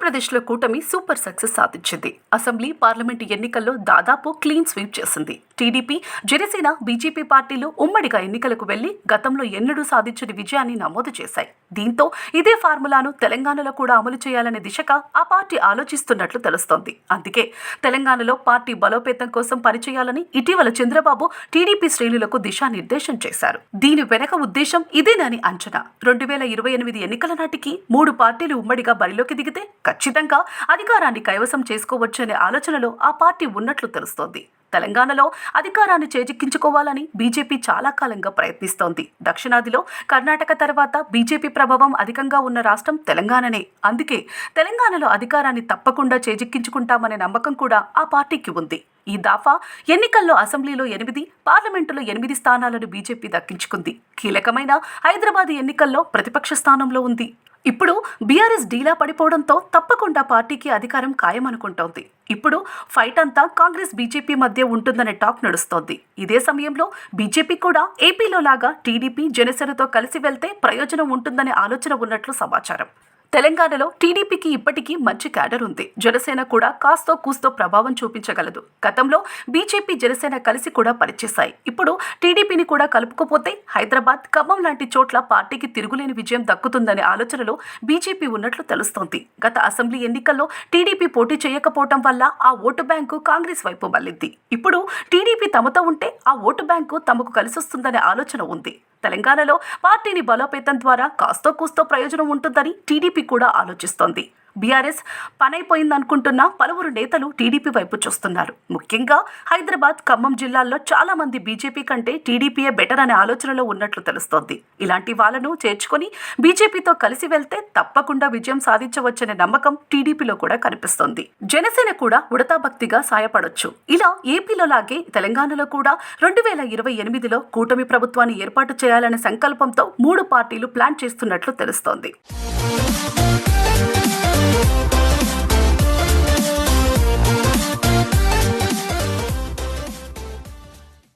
ఆంధ్రప్రదేశ్లో కూటమి super success సాధించింది. అసెంబ్లీ పార్లమెంటు ఎన్నికల్లో దాదాపు క్లీన్ స్వీప్ చేసింది. టీడీపీ జనసేన బీజేపీ పార్టీలు ఉమ్మడిగా ఎన్నికలకు వెళ్ళి గతంలో ఎన్నడూ సాధించని విజయాన్ని నమోదు చేశాయి. దీంతో ఇదే ఫార్ములాను తెలంగాణలో కూడా అమలు చేయాలనే దిశగా ఆ పార్టీ ఆలోచిస్తున్నట్లు తెలుస్తోంది. అందుకే తెలంగాణలో పార్టీ బలోపేతం కోసం పనిచేయాలని ఇటీవల చంద్రబాబు టీడీపీ శ్రేణులకు దిశానిర్దేశం చేశారు. దీని వెనక ఉద్దేశం ఇదేనని అంచనా. రెండు వేల ఇరవై ఎనిమిది ఎన్నికల నాటికి మూడు పార్టీలు ఉమ్మడిగా బరిలోకి దిగితే ఖచ్చితంగా అధికారాన్ని కైవసం చేసుకోవచ్చనే ఆలోచనలో ఆ పార్టీ ఉన్నట్లు తెలుస్తోంది. తెలంగాణలో అధికారాన్ని చేజిక్కించుకోవాలని బీజేపీ చాలా కాలంగా ప్రయత్నిస్తోంది. దక్షిణాదిలో కర్ణాటక తర్వాత బీజేపీ ప్రభావం అధికంగా ఉన్న రాష్ట్రం తెలంగాణనే. అందుకే తెలంగాణలో అధికారాన్ని తప్పకుండా చేజిక్కించుకుంటామనే నమ్మకం కూడా ఆ పార్టీకి ఉంది. ఈ దాఫా ఎన్నికల్లో అసెంబ్లీలో ఎనిమిది పార్లమెంటులో ఎనిమిది స్థానాలను బీజేపీ దక్కించుకుంది. కీలకమైన హైదరాబాద్ ఎన్నికల్లో ప్రతిపక్ష స్థానంలో ఉంది. ఇప్పుడు బీఆర్ఎస్ డీలా పడిపోవడంతో తప్పకుండా పార్టీకి అధికారం ఖాయమనుకుంటోంది. ఇప్పుడు ఫైట్ అంతా కాంగ్రెస్ బీజేపీ మధ్య ఉంటుందనే టాక్ నడుస్తోంది. ఇదే సమయంలో బీజేపీ కూడా ఏపీలో లాగా టీడీపీ జనసేనతో కలిసి వెళ్తే ప్రయోజనం ఉంటుందనే ఆలోచన ఉన్నట్లు సమాచారం. తెలంగాణలో టీడీపీకి ఇప్పటికీ మంచి క్యాడర్ ఉంది. జనసేన కూడా కాస్తో కూస్తో ప్రభావం చూపించగలదు. గతంలో బీజేపీ జనసేన కలిసి కూడా పనిచేశాయి. ఇప్పుడు టీడీపీని కూడా కలుపుకోపోతే హైదరాబాద్ ఖమ్మం లాంటి చోట్ల పార్టీకి తిరుగులేని విజయం దక్కుతుందనే ఆలోచనలో బీజేపీ ఉన్నట్లు తెలుస్తోంది. గత అసెంబ్లీ ఎన్నికల్లో టీడీపీ పోటీ చేయకపోవటం వల్ల ఆ ఓటు బ్యాంకు కాంగ్రెస్ వైపు మళ్ళింది. ఇప్పుడు టీడీపీ తమతో ఉంటే ఆ ఓటు బ్యాంకు తమకు కలిసొస్తుందనే ఆలోచన ఉంది. తెలంగాణలో పార్టీని బలోపేతం ద్వారా కాస్తో కూస్తో ప్రయోజనం ఉంటుందని టీడీపీ కూడా ఆలోచిస్తోంది. బీఆర్ఎస్ పనైపోయిందనుకుంటున్న పలువురు నేతలు టీడీపీ వైపు చూస్తున్నారు. ముఖ్యంగా హైదరాబాద్ ఖమ్మం జిల్లాల్లో చాలా మంది బీజేపీ కంటే టీడీపీయే బెటర్ అనే ఆలోచనలో ఉన్నట్లు తెలుస్తోంది. ఇలాంటి వాళ్ళను చేర్చుకొని బీజేపీతో కలిసి వెళ్తే తప్పకుండా విజయం సాధించవచ్చనే నమ్మకం టీడీపీలో కూడా కనిపిస్తోంది. జనసేన కూడా ఉడతాభక్తిగా సాయపడొచ్చు. ఇలా ఏపీలో లాగే తెలంగాణలో కూడా రెండు వేల ఇరవై ఎనిమిదిలో కూటమి ప్రభుత్వాన్ని ఏర్పాటు చేయాలనే సంకల్పంతో మూడు పార్టీలు ప్లాన్ చేస్తున్నట్లు తెలుస్తోంది.